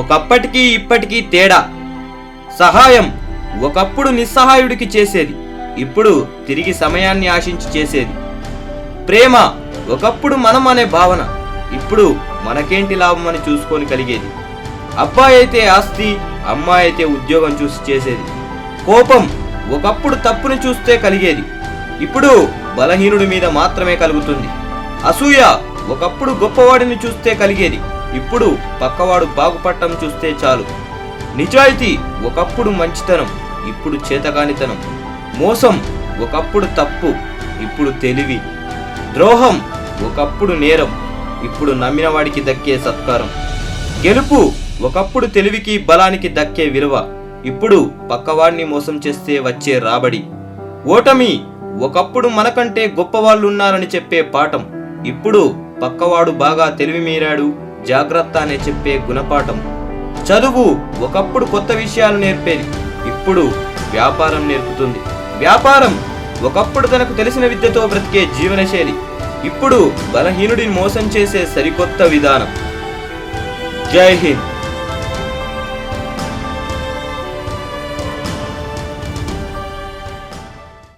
ఒకప్పటికి ఇప్పటికీ తేడా. సహాయం ఒకప్పుడు నిస్సహాయుడికి చేసేది ఇప్పుడు తిరిగి సమయాన్ని ఆశించి చేసేది. ప్రేమ ఒకప్పుడు మనం అనే భావన ఇప్పుడు మనకేంటి లాభం అని చూసుకొని కలిగేది. అబ్బాయి అయితే ఆస్తి అమ్మాయి అయితే ఉద్యోగం చూసి చేసేది. కోపం ఒకప్పుడు తప్పుని చూస్తే కలిగేది ఇప్పుడు బలహీనుడి మీద మాత్రమే కలుగుతుంది. అసూయ ఒకప్పుడు గొప్పవాడిని చూస్తే కలిగేది. ఇప్పుడు పక్కవాడు బాగుపడటం చూస్తే చాలు. నిజాయితీ ఒకప్పుడు మంచితనం ఇప్పుడు చేతగానితనం. మోసం ఒకప్పుడు తప్పు ఇప్పుడు తెలివి. ద్రోహం ఒకప్పుడు నేరం ఇప్పుడు నమ్మినవాడికి దక్కే సత్కారం. గెలుపు ఒకప్పుడు తెలివికి బలానికి దక్కే విలువ. ఇప్పుడు పక్కవాడిని మోసం చేస్తే వచ్చే రాబడి. ఓటమి ఒకప్పుడు మనకంటే గొప్పవాళ్ళున్నారని చెప్పే పాఠం. ఇప్పుడు పక్కవాడు బాగా తెలివి మీరాడు. జాగ్రత్త అనే చెప్పే గుణపాఠం. చదువు ఒకప్పుడు కొత్త విషయాలు నేర్పేది ఇప్పుడు వ్యాపారం నేర్పుతుంది. వ్యాపారం ఒకప్పుడు తనకు తెలిసిన విద్యతో బ్రతికే జీవనశైలి ఇప్పుడు బలహీనుడిని మోసం చేసే సరికొత్త విధానం. జై హింద్.